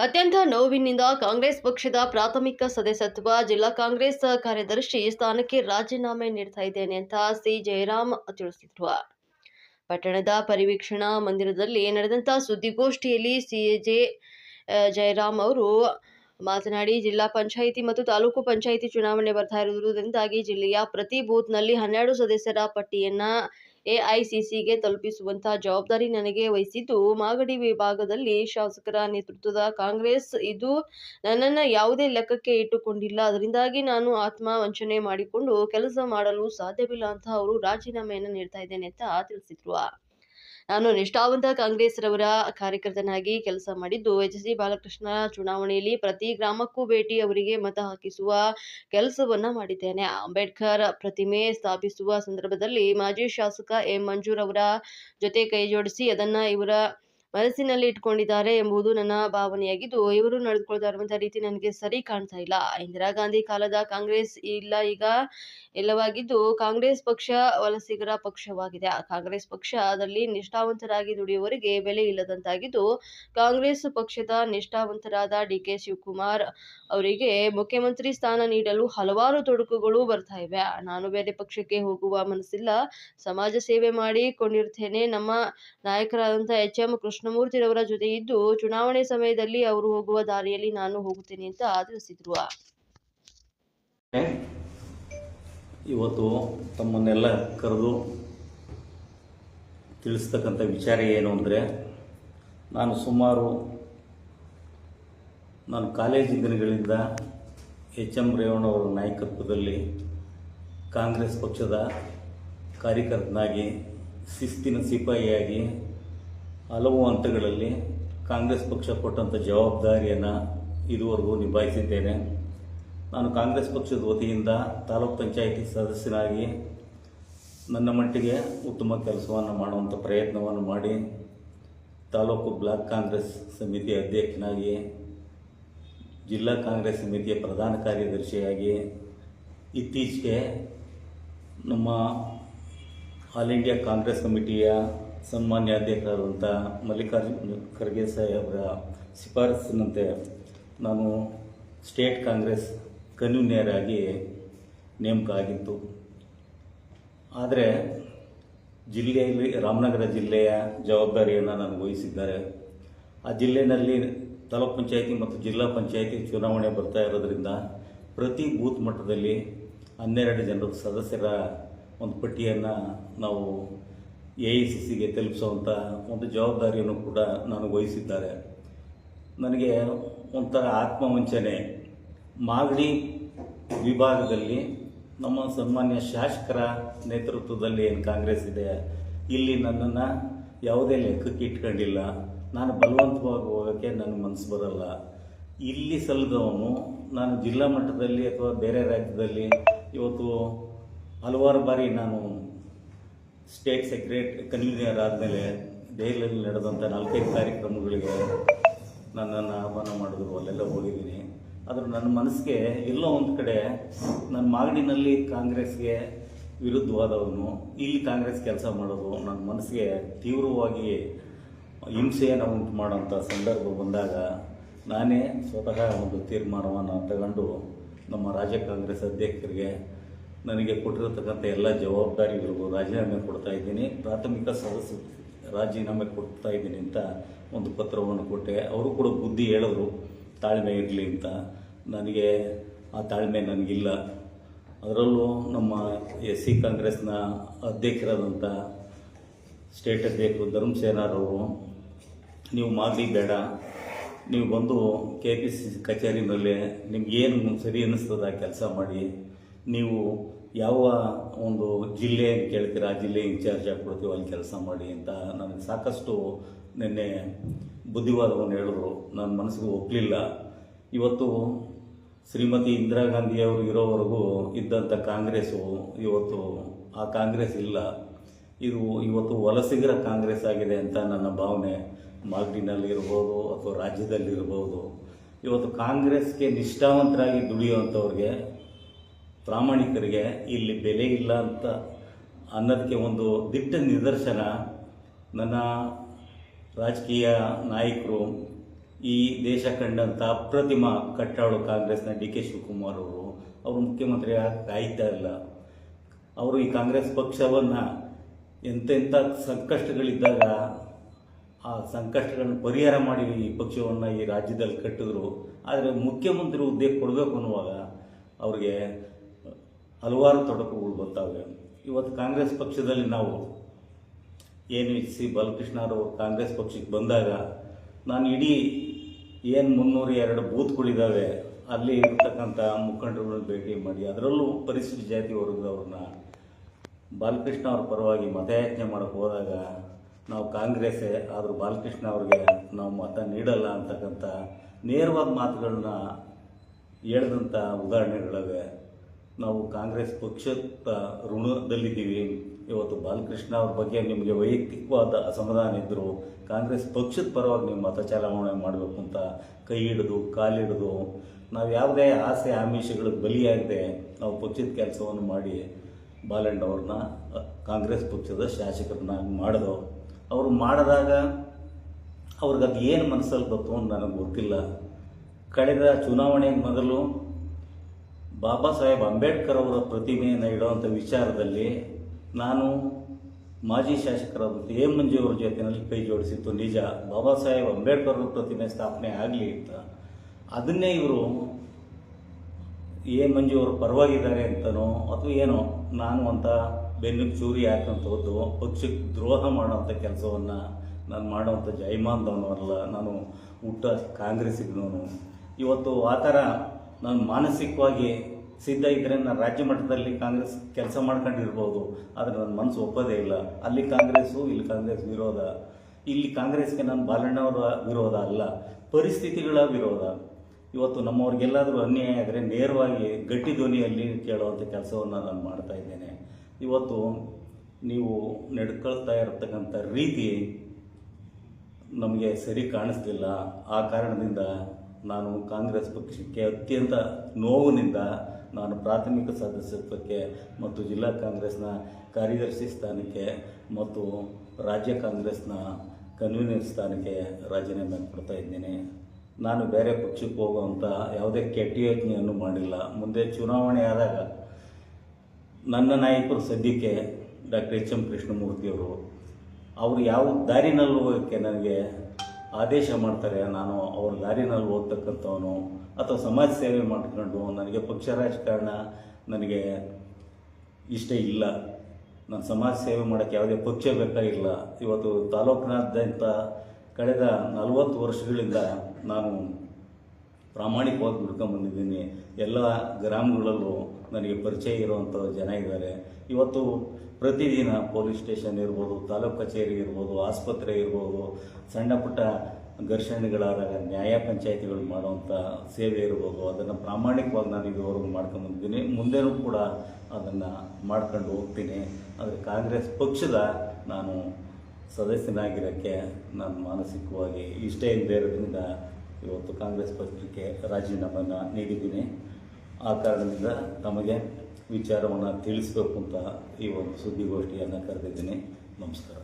ಅತ್ಯಂತ ನೋವಿನಿಂದ ಕಾಂಗ್ರೆಸ್ ಪಕ್ಷದ ಪ್ರಾಥಮಿಕ ಸದಸ್ಯತ್ವ, ಜಿಲ್ಲಾ ಕಾಂಗ್ರೆಸ್ ಕಾರ್ಯದರ್ಶಿ ಸ್ಥಾನಕ್ಕೆ ರಾಜೀನಾಮೆ ನೀಡ್ತಾ ಇದ್ದೇನೆ ಅಂತ ಸಿ. ಜಯರಾಮ್ ತಿಳಿಸಿದ್ರು. ಪಟ್ಟಣದ ಪರಿವೀಕ್ಷಣಾ ಮಂದಿರದಲ್ಲಿ ನಡೆದಂತ ಸುದ್ದಿಗೋಷ್ಠಿಯಲ್ಲಿ ಸಿ. ಜೆ. ಜಯರಾಮ್ ಅವರು ಮಾತನಾಡಿ, ಜಿಲ್ಲಾ ಪಂಚಾಯಿತಿ ಮತ್ತು ತಾಲೂಕು ಪಂಚಾಯಿತಿ ಚುನಾವಣೆ ಬರ್ತಾ ಇರುವುದರಿಂದಾಗಿ ಜಿಲ್ಲೆಯ ಪ್ರತಿ ಬೂತ್ನಲ್ಲಿ ಹನ್ನೆರಡು ಸದಸ್ಯರ ಪಟ್ಟಿಯನ್ನ ಎಐಸಿಸಿಗೆ ತಲುಪಿಸುವಂತಹ ಜವಾಬ್ದಾರಿ ನನಗೆ ವಹಿಸಿದ್ದು ಮಾಗಡಿ ವಿಭಾಗದಲ್ಲಿ ಶಾಸಕರ ನೇತೃತ್ವದ ಕಾಂಗ್ರೆಸ್. ಇದು ನನ್ನನ್ನು ಯಾವುದೇ ಲೆಕ್ಕಕ್ಕೆ ಇಟ್ಟುಕೊಂಡಿಲ್ಲ. ಅದರಿಂದಾಗಿ ನಾನು ಆತ್ಮ ವಂಚನೆ ಮಾಡಿಕೊಂಡು ಕೆಲಸ ಮಾಡಲು ಸಾಧ್ಯವಿಲ್ಲ ಅಂತ ಅವರು ರಾಜೀನಾಮೆಯನ್ನು ನೀಡ್ತಾ ಇದ್ದೇನೆ ಅಂತ ತಿಳಿಸಿದ್ರು. ನಾನು ನಿಷ್ಠಾವಂತ ಕಾಂಗ್ರೆಸ್ರವರ ಕಾರ್ಯಕರ್ತನಾಗಿ ಕೆಲಸ ಮಾಡಿದ್ದು ಎಚ್ ಸಿ ಬಾಲಕೃಷ್ಣ ಚುನಾವಣೆಯಲ್ಲಿ ಪ್ರತಿ ಗ್ರಾಮಕ್ಕೂ ಭೇಟಿ ಅವರಿಗೆ ಮತ ಹಾಕಿಸುವ ಕೆಲಸವನ್ನ ಮಾಡಿದ್ದೇನೆ. ಅಂಬೇಡ್ಕರ್ ಪ್ರತಿಮೆ ಸ್ಥಾಪಿಸುವ ಸಂದರ್ಭದಲ್ಲಿ ಮಾಜಿ ಶಾಸಕ ಎಂ ಮಂಜೂರ್ ಅವರ ಜೊತೆ ಕೈ ಜೋಡಿಸಿ ಅದನ್ನ ಇವರ ಮನಸ್ಸಿನಲ್ಲಿ ಇಟ್ಕೊಂಡಿದ್ದಾರೆ ಎಂಬುದು ನನ್ನ ಭಾವನೆಯಾಗಿದ್ದು, ಇವರು ನಡೆದುಕೊಳ್ತಾ ಇರುವಂತಹ ರೀತಿ ನನಗೆ ಸರಿ ಕಾಣ್ತಾ ಇಲ್ಲ. ಇಂದಿರಾ ಗಾಂಧಿ ಕಾಲದ ಕಾಂಗ್ರೆಸ್ ಇಲ್ಲ ಈಗ ಎಲ್ಲವಾಗಿದ್ದು, ಕಾಂಗ್ರೆಸ್ ಪಕ್ಷ ವಲಸಿಗರ ಪಕ್ಷವಾಗಿದೆ. ಆ ಕಾಂಗ್ರೆಸ್ ಪಕ್ಷ ಅದರಲ್ಲಿ ನಿಷ್ಠಾವಂತರಾಗಿ ದುಡಿಯುವವರಿಗೆ ಬೆಲೆ ಇಲ್ಲದಂತಾಗಿದ್ದು, ಕಾಂಗ್ರೆಸ್ ಪಕ್ಷದ ನಿಷ್ಠಾವಂತರಾದ ಡಿ ಕೆ ಶಿವಕುಮಾರ್ ಅವರಿಗೆ ಮುಖ್ಯಮಂತ್ರಿ ಸ್ಥಾನ ನೀಡಲು ಹಲವಾರು ತೊಡಕುಗಳು ಬರ್ತಾ ಇವೆ. ನಾನು ಬೇರೆ ಪಕ್ಷಕ್ಕೆ ಹೋಗುವ ಮನಸ್ಸಿಲ್ಲ. ಸಮಾಜ ಸೇವೆ ಮಾಡಿಕೊಂಡಿರ್ತೇನೆ. ನಮ್ಮ ನಾಯಕರಾದಂಥ ಎಚ್ ಎಂ ಕೃಷ್ಣಮೂರ್ತಿರವರ ಜೊತೆ ಇದ್ದು, ಚುನಾವಣೆ ಸಮಯದಲ್ಲಿ ಅವರು ಹೋಗುವ ದಾರಿಯಲ್ಲಿ ನಾನು ಹೋಗುತ್ತೇನೆ ಅಂತ ತಿಳಿಸಿದ್ರು. ಇವತ್ತು ತಮ್ಮನ್ನೆಲ್ಲ ಕರೆದು ತಿಳಿಸ್ತಕ್ಕಂಥ ವಿಚಾರ ಏನು ಅಂದರೆ, ನಾನು ಸುಮಾರು ನಾನು ಕಾಲೇಜು ದಿನಗಳಿಂದ ಎಚ್ ಎಂ ರೇವಣ್ಣವರ ನಾಯಕತ್ವದಲ್ಲಿ ಕಾಂಗ್ರೆಸ್ ಪಕ್ಷದ ಕಾರ್ಯಕರ್ತನಾಗಿ, ಶಿಸ್ತಿನ ಸಿಪಾಯಿಯಾಗಿ ಹಲವು ಹಂತಗಳಲ್ಲಿ ಕಾಂಗ್ರೆಸ್ ಪಕ್ಷ ಕೊಟ್ಟಂಥ ಜವಾಬ್ದಾರಿಯನ್ನು ಇದುವರೆಗೂ ನಿಭಾಯಿಸಿದ್ದೇನೆ. ನಾನು ಕಾಂಗ್ರೆಸ್ ಪಕ್ಷದ ವತಿಯಿಂದ ತಾಲೂಕ್ ಪಂಚಾಯಿತಿ ಸದಸ್ಯನಾಗಿ ನನ್ನ ಮಟ್ಟಿಗೆ ಉತ್ತಮ ಕೆಲಸವನ್ನು ಮಾಡುವಂಥ ಪ್ರಯತ್ನವನ್ನು ಮಾಡಿ ತಾಲೂಕು ಬ್ಲಾಕ್ ಕಾಂಗ್ರೆಸ್ ಸಮಿತಿಯ ಅಧ್ಯಕ್ಷನಾಗಿ, ಜಿಲ್ಲಾ ಕಾಂಗ್ರೆಸ್ ಸಮಿತಿಯ ಪ್ರಧಾನ ಕಾರ್ಯದರ್ಶಿಯಾಗಿ, ಇತ್ತೀಚೆಗೆ ನಮ್ಮ ಆಲ್ ಇಂಡಿಯಾ ಕಾಂಗ್ರೆಸ್ ಕಮಿಟಿಯ ಸನ್ಮಾನ್ಯ ಅಧ್ಯಕ್ಷರಾದಂಥ ಮಲ್ಲಿಕಾರ್ಜುನ್ ಖರ್ಗೆ ಸಾಹೇಬರ ಶಿಫಾರಸ್ಸಿನಂತೆ ನಾನು ಸ್ಟೇಟ್ ಕಾಂಗ್ರೆಸ್ ಕನ್ವೀನರ್ ಆಗಿ ನೇಮಕ ಆಗಿತ್ತು ಆದರೆ ಜಿಲ್ಲೆಯಲ್ಲಿ ರಾಮನಗರ ಜಿಲ್ಲೆಯ ಜವಾಬ್ದಾರಿಯನ್ನು ನನಗೆ ವಹಿಸಿದ್ದಾರೆ. ಆ ಜಿಲ್ಲೆಯಲ್ಲಿ ತಾಲೂಕ್ ಪಂಚಾಯಿತಿ ಮತ್ತು ಜಿಲ್ಲಾ ಪಂಚಾಯಿತಿ ಚುನಾವಣೆ ಬರ್ತಾ ಇರೋದ್ರಿಂದ ಪ್ರತಿ ಬೂತ್ ಮಟ್ಟದಲ್ಲಿ ಹನ್ನೆರಡು ಜನರ ಸದಸ್ಯರ ಒಂದು ಪಟ್ಟಿಯನ್ನು ನಾವು ಎ ಐ ಸಿ ಸಿಗೆ ತಲುಪಿಸುವಂಥ ಒಂದು ಜವಾಬ್ದಾರಿಯನ್ನು ಕೂಡ ನಾನು ವಹಿಸಿದ್ದಾರೆ. ನನಗೆ ಒಂಥರ ಆತ್ಮವಂಚನೆ. ಮಾಗಡಿ ವಿಭಾಗದಲ್ಲಿ ನಮ್ಮ ಸನ್ಮಾನ್ಯ ಶಾಸಕರ ನೇತೃತ್ವದಲ್ಲಿ ಏನು ಕಾಂಗ್ರೆಸ್ ಇದೆ, ಇಲ್ಲಿ ನನ್ನನ್ನು ಯಾವುದೇ ಲೆಕ್ಕಕ್ಕೆ ಇಟ್ಕೊಂಡಿಲ್ಲ. ನಾನು ಬಲವಂತವಾಗಿ ಹೋಗೋಕ್ಕೆ ನನ್ನ ಮನಸ್ಸು ಬರಲ್ಲ. ಇಲ್ಲಿ ಸಲ್ಲದವನು ನಾನು ಜಿಲ್ಲಾ ಮಟ್ಟದಲ್ಲಿ ಅಥವಾ ಬೇರೆ ರಾಜ್ಯದಲ್ಲಿ ಇವತ್ತು ಹಲವಾರು ಬಾರಿ ನಾನು ಸ್ಟೇಟ್ ಸೆಕ್ರೆಟ್ ಕನ್ವೀನರ್ ಆದಮೇಲೆ ದೆಹಲಿಯಲ್ಲಿ ನಡೆದಂಥ ನಾಲ್ಕೈದು ಕಾರ್ಯಕ್ರಮಗಳಿಗೆ ನನ್ನನ್ನು ಆಹ್ವಾನ ಮಾಡಿದ್ರು, ಅಲ್ಲೆಲ್ಲ ಹೋಗಿದ್ದೀನಿ. ಆದರೆ ನನ್ನ ಮನಸ್ಸಿಗೆ ಎಲ್ಲೋ ಒಂದು ಕಡೆ ನನ್ನ ಮಾಗಡಿನಲ್ಲಿ ಕಾಂಗ್ರೆಸ್ಗೆ ವಿರುದ್ಧವಾದವನು, ಇಲ್ಲಿ ಕಾಂಗ್ರೆಸ್ ಕೆಲಸ ಮಾಡೋದು ನನ್ನ ಮನಸ್ಸಿಗೆ ತೀವ್ರವಾಗಿ ಹಿಂಸೆಯನ್ನು ಉಂಟು ಮಾಡೋಂಥ ಸಂದರ್ಭ ಬಂದಾಗ ನಾನೇ ಸ್ವತಃ ಒಂದು ತೀರ್ಮಾನವನ್ನು ತಗೊಂಡು ನಮ್ಮ ರಾಜ್ಯ ಕಾಂಗ್ರೆಸ್ ಅಧ್ಯಕ್ಷರಿಗೆ ನನಗೆ ಕೊಟ್ಟಿರತಕ್ಕಂಥ ಎಲ್ಲ ಜವಾಬ್ದಾರಿಗಳಿಗೂ ರಾಜೀನಾಮೆ ಕೊಡ್ತಾ ಇದ್ದೀನಿ. ಪ್ರಾಥಮಿಕ ಸದಸ್ಯ ರಾಜೀನಾಮೆ ಕೊಡ್ತಾ ಇದ್ದೀನಿ ಅಂತ ಒಂದು ಪತ್ರವನ್ನು ಕೊಟ್ಟೆ. ಅವರು ಕೂಡ ಬುದ್ಧಿ ಹೇಳಿದ್ರು ತಾಳ್ಮೆ ಇರಲಿ ಅಂತ. ನನಗೆ ಆ ತಾಳ್ಮೆ ನನಗಿಲ್ಲ. ಅದರಲ್ಲೂ ನಮ್ಮ ಎಸ್ ಸಿ ಕಾಂಗ್ರೆಸ್ನ ಅಧ್ಯಕ್ಷರಾದಂಥ ಸ್ಟೇಟ್ ಅಧ್ಯಕ್ಷರು ಧರ್ಮಸೇನಾರವರು ನೀವು ಮಾಗಡಿ ಬೇಡ. ನೀವು ಬಂದು ಕೆ ಪಿ ಸಿ ಸಿ ಕಚೇರಿನಲ್ಲಿ ನಿಮ್ಗೇನು ಸರಿ ಅನ್ನಿಸ್ತದ ಕೆಲಸ ಮಾಡಿ. ನೀವು ಯಾವ ಒಂದು ಜಿಲ್ಲೆ ಕೇಳ್ತೀರ? ಆ ಜಿಲ್ಲೆ ಇನ್ಚಾರ್ಜ್ ಆಗ್ಬಿಡ್ತೀವಿ, ಅಲ್ಲಿ ಕೆಲಸ ಮಾಡಿ ಅಂತ ನನಗೆ ಸಾಕಷ್ಟು ನಿನ್ನೆ ಬುದ್ಧಿವಾದವನ್ನು ಹೇಳಿದ್ರು. ನನ್ನ ಮನಸ್ಸಿಗೆ ಒಪ್ಪಲಿಲ್ಲ ಇವತ್ತು ಶ್ರೀಮತಿ ಇಂದಿರಾ ಗಾಂಧಿಯವರು ಇರೋವರೆಗೂ ಇದ್ದಂಥ ಕಾಂಗ್ರೆಸ್ಸು ಇವತ್ತು ಆ ಕಾಂಗ್ರೆಸ್ ಇಲ್ಲ. ಇದು ಇವತ್ತು ವಲಸಿಗರ ಕಾಂಗ್ರೆಸ್ ಆಗಿದೆ ಅಂತ ನನ್ನ ಭಾವನೆ. ಮಾಗಡಿನಲ್ಲಿ ಇರ್ಬೋದು ಅಥವಾ ರಾಜ್ಯದಲ್ಲಿರ್ಬೋದು ಇವತ್ತು ಕಾಂಗ್ರೆಸ್ಗೆ ನಿಷ್ಠಾವಂತರಾಗಿ ದುಡಿಯುವಂಥವ್ರಿಗೆ ಪ್ರಾಮಾಣಿಕರಿಗೆ ಇಲ್ಲಿ ಬೆಲೆ ಇಲ್ಲ ಅಂತ ಅನ್ನೋದಕ್ಕೆ ಒಂದು ದಿಟ್ಟ ನಿದರ್ಶನ ನನ್ನ ರಾಜಕೀಯ ನಾಯಕರು ಈ ದೇಶ ಕಂಡಂಥ ಅಪ್ರತಿಮ ಕಟ್ಟಾಳು ಕಾಂಗ್ರೆಸ್ನ ಡಿ ಕೆ ಶಿವಕುಮಾರ್ ಅವರು. ಅವರು ಮುಖ್ಯಮಂತ್ರಿ ಕಾಯ್ತಾ ಇಲ್ಲ. ಅವರು ಈ ಕಾಂಗ್ರೆಸ್ ಪಕ್ಷವನ್ನು ಎಂತೆಂಥ ಸಂಕಷ್ಟಗಳಿದ್ದಾಗ ಆ ಸಂಕಷ್ಟಗಳನ್ನು ಪರಿಹಾರ ಮಾಡಿ ಈ ಪಕ್ಷವನ್ನು ಈ ರಾಜ್ಯದಲ್ಲಿ ಕಟ್ಟಿದ್ರು. ಆದರೆ ಮುಖ್ಯಮಂತ್ರಿ ಹುದ್ದೆ ಕೊಡಬೇಕು ಅನ್ನುವಾಗ ಅವ್ರಿಗೆ ಹಲವಾರು ತೊಡಕುಗಳು ಬರ್ತಾವೆ ಇವತ್ತು ಕಾಂಗ್ರೆಸ್ ಪಕ್ಷದಲ್ಲಿ ನಾವು ಏನು ಸಿ ಬಾಲಕೃಷ್ಣ ಅವರು ಕಾಂಗ್ರೆಸ್ ಪಕ್ಷಕ್ಕೆ ಬಂದಾಗ ನಾನು ಇಡೀ ಏನು ಮುನ್ನೂರ ಎರಡು ಬೂತ್ಗಳಿದ್ದಾವೆ ಅಲ್ಲಿ ಇರ್ತಕ್ಕಂಥ ಮುಖಂಡರುಗಳನ್ನ ಭೇಟಿ ಮಾಡಿ, ಅದರಲ್ಲೂ ಪರಿಶಿಷ್ಟ ಜಾತಿ ವರ್ಗದವ್ರನ್ನ ಬಾಲಕೃಷ್ಣ ಅವ್ರ ಪರವಾಗಿ ಮತಯಾಚನೆ ಮಾಡೋಕ್ಕೆ ಹೋದಾಗ ನಾವು ಕಾಂಗ್ರೆಸ್ಸೇ, ಆದರೂ ಬಾಲಕೃಷ್ಣ ಅವ್ರಿಗೆ ನಾವು ಮತ ನೀಡಲ್ಲ ಅಂತಕ್ಕಂಥ ನೇರವಾದ ಮಾತುಗಳನ್ನ ಹೇಳಿದಂಥ ಉದಾಹರಣೆಗಳಿವೆ. ನಾವು ಕಾಂಗ್ರೆಸ್ ಪಕ್ಷದ ಋಣದಲ್ಲಿದ್ದೀವಿ. ಇವತ್ತು ಬಾಲಕೃಷ್ಣ ಅವ್ರ ಬಗ್ಗೆ ನಿಮಗೆ ವೈಯಕ್ತಿಕವಾದ ಅಸಮಾಧಾನ ಇದ್ದರು ಕಾಂಗ್ರೆಸ್ ಪಕ್ಷದ ಪರವಾಗಿ ನೀವು ಮತ ಚಲಾವಣೆ ಮಾಡಬೇಕು ಅಂತ ಕೈ ಹಿಡಿದು ಕಾಲಿಡಿದು ನಾವು ಯಾವುದೇ ಆಸೆ ಆಮಿಷಗಳಿಗೆ ಬಲಿಯಾಗದೆ ನಾವು ಪಕ್ಷದ ಕೆಲಸವನ್ನು ಮಾಡಿ ಬಾಲಣ್ಣವ್ರನ್ನ ಕಾಂಗ್ರೆಸ್ ಪಕ್ಷದ ಶಾಸಕರನ್ನಾಗಿ ಮಾಡಿದೋ. ಅವರು ಮಾಡಿದಾಗ ಅವ್ರಿಗೆ ಅದು ಏನು ಮನಸ್ಸಲ್ಲಿ ಬಂತು ಅಂತ ನನಗೆ ಗೊತ್ತಿಲ್ಲ. ಕಳೆದ ಚುನಾವಣೆಗೆ ಮೊದಲು ಬಾಬಾ ಸಾಹೇಬ್ ಅಂಬೇಡ್ಕರ್ ಅವರ ಪ್ರತಿಮೆಯನ್ನು ಇಡುವಂಥ ವಿಚಾರದಲ್ಲಿ ನಾನು ಮಾಜಿ ಶಾಸಕರಾದ ಎ ಮಂಜು ಅವ್ರ ಜೊತೆಯಲ್ಲಿ ಕೈ ಜೋಡಿಸಿತ್ತು. ನಿಜ, ಬಾಬಾ ಸಾಹೇಬ್ ಅಂಬೇಡ್ಕರ್ ಅವರ ಪ್ರತಿಮೆ ಸ್ಥಾಪನೆ ಆಗಲಿ ಅಂತ. ಅದನ್ನೇ ಇವರು ಎ ಮಂಜು ಅವರು ಪರವಾಗಿದ್ದಾರೆ ಅಂತನೋ ಅಥವಾ ಏನೋ, ನಾನು ಅಂತ ಬೆನ್ನಿಗೆ ಚೂರಿ ಹಾಕಂಥದ್ದು ಪಕ್ಷಕ್ಕೆ ದ್ರೋಹ ಮಾಡೋವಂಥ ಕೆಲಸವನ್ನು ನಾನು ಮಾಡೋವಂಥ ಜೈಮಾನ್ದವನು ಅಲ್ಲ, ನಾನು ಹುಟ್ಟ ಕಾಂಗ್ರೆಸ್ಸಿಗ್ನವನು ಇವತ್ತು ಆ ಥರ ನಾನು ಮಾನಸಿಕವಾಗಿ ಸಿದ್ಧ ಇದ್ರೆ ನಾನು ರಾಜ್ಯ ಮಟ್ಟದಲ್ಲಿ ಕಾಂಗ್ರೆಸ್ ಕೆಲಸ ಮಾಡ್ಕೊಂಡಿರ್ಬೋದು. ಆದರೆ ನನ್ನ ಮನಸ್ಸು ಒಪ್ಪೋದೇ ಇಲ್ಲ. ಅಲ್ಲಿ ಕಾಂಗ್ರೆಸ್ಸು, ಇಲ್ಲಿ ಕಾಂಗ್ರೆಸ್ ವಿರೋಧ. ಇಲ್ಲಿ ಕಾಂಗ್ರೆಸ್ಗೆ ನಾನು ಬಾಲಣ್ಣವರ ವಿರೋಧ ಅಲ್ಲ. ಪರಿಸ್ಥಿತಿಗಳ ವಿರೋಧ. ಇವತ್ತು ನಮ್ಮವ್ರಿಗೆಲ್ಲಾದರೂ ಅನ್ಯಾಯ ಆದರೆ ನೇರವಾಗಿ ಗಟ್ಟಿ ಧ್ವನಿಯಲ್ಲಿ ಕೇಳುವಂಥ ಕೆಲಸವನ್ನು ನಾನು ಮಾಡ್ತಾ ಇದ್ದೇನೆ. ಇವತ್ತು ನೀವು ನಡ್ಕೊಳ್ತಾ ಇರತಕ್ಕಂಥ ರೀತಿ ನಮಗೆ ಸರಿ ಕಾಣಿಸ್ತಿಲ್ಲ. ಆ ಕಾರಣದಿಂದ ನಾನು ಕಾಂಗ್ರೆಸ್ ಪಕ್ಷಕ್ಕೆ ಅತ್ಯಂತ ನೋವಿನಿಂದ ನಾನು ಪ್ರಾಥಮಿಕ ಸದಸ್ಯತ್ವಕ್ಕೆ ಮತ್ತು ಜಿಲ್ಲಾ ಕಾಂಗ್ರೆಸ್ನ ಕಾರ್ಯದರ್ಶಿ ಸ್ಥಾನಕ್ಕೆ ಮತ್ತು ರಾಜ್ಯ ಕಾಂಗ್ರೆಸ್ನ ಕನ್ವೀನರ್ ಸ್ಥಾನಕ್ಕೆ ರಾಜೀನಾಮೆ ಕೊಡ್ತಾ ಇದ್ದೀನಿ. ನಾನು ಬೇರೆ ಪಕ್ಷಕ್ಕೆ ಹೋಗುವಂಥ ಯಾವುದೇ ಕೆಟ್ಟ ಯೋಚನೆಯನ್ನು ಮಾಡಿಲ್ಲ. ಮುಂದೆ ಚುನಾವಣೆ ಆದಾಗ ನನ್ನ ನಾಯಕರು ಸದ್ಯಕ್ಕೆ ಡಾಕ್ಟರ್ ಎಚ್ ಎಂ ಕೃಷ್ಣಮೂರ್ತಿಯವರು, ಅವರು ಯಾವ ದಾರಿನಲ್ಲಿ ಹೋಗೋಕ್ಕೆ ನನಗೆ ಆದೇಶ ಮಾಡ್ತಾರೆ, ನಾನು ಅವ್ರ ದಾರಿನಲ್ಲಿ ಓದ್ತಕ್ಕಂಥವನು ಅಥವಾ ಸಮಾಜ ಸೇವೆ ಮಾಡ್ಕೊಂಡು ನನಗೆ ಪಕ್ಷ ರಾಜಕಾರಣ ನನಗೆ ಇಷ್ಟ ಇಲ್ಲ, ನಾನು ಸಮಾಜ ಸೇವೆ ಮಾಡೋಕ್ಕೆ ಯಾವುದೇ ಪಕ್ಷ ಬೇಕಾಗಿಲ್ಲ ಇವತ್ತು ತಾಲೂಕಿನಾದ್ಯಂತ ಕಳೆದ ನಲವತ್ತು ವರ್ಷಗಳಿಂದ ನಾನು ಪ್ರಾಮಾಣಿಕವಾಗಿ ದುಡ್ಕೊಂಬಂದಿದ್ದೀನಿ ಎಲ್ಲ ಗ್ರಾಮಗಳಲ್ಲೂ ನನಗೆ ಪರಿಚಯ ಇರುವಂಥ ಜನ ಇದ್ದಾರೆ. ಇವತ್ತು ಪ್ರತಿದಿನ ಪೊಲೀಸ್ ಸ್ಟೇಷನ್ ಇರ್ಬೋದು, ತಾಲೂಕು ಕಚೇರಿ ಇರ್ಬೋದು, ಆಸ್ಪತ್ರೆ ಇರ್ಬೋದು, ಸಣ್ಣ ಪುಟ್ಟ ಘರ್ಷಣೆಗಳಾದಾಗ ನ್ಯಾಯ ಪಂಚಾಯಿತಿಗಳು ಮಾಡುವಂಥ ಸೇವೆ ಇರ್ಬೋದು, ಅದನ್ನು ಪ್ರಾಮಾಣಿಕವಾಗಿ ನಾನು ಇದುವರೆಗೂ ಹೋಗ್ತೀನಿ ಮುಂದೆನೂ ಕೂಡ ಅದನ್ನು ಮಾಡ್ಕೊಂಡು ಹೋಗ್ತೀನಿ. ಆದರೆ ಕಾಂಗ್ರೆಸ್ ಪಕ್ಷದ ನಾನು ಸದಸ್ಯನಾಗಿರೋಕ್ಕೆ ನಾನು ಮಾನಸಿಕವಾಗಿ ಇಷ್ಟ ಇಲ್ಲದೆ ಇರೋದ್ರಿಂದ ಇವತ್ತು ಕಾಂಗ್ರೆಸ್ ಪಕ್ಷಕ್ಕೆ ರಾಜೀನಾಮೆಯನ್ನು ನೀಡಿದ್ದೀನಿ. ಆ ಕಾರಣದಿಂದ ತಮಗೆ ವಿಚಾರವನ್ನು ತಿಳಿಸಬೇಕು ಅಂತ ಈ ಒಂದು ಸುದ್ದಿಗೋಷ್ಠಿಯನ್ನು ಕರೆದಿದ್ದೀನಿ. ನಮಸ್ಕಾರ.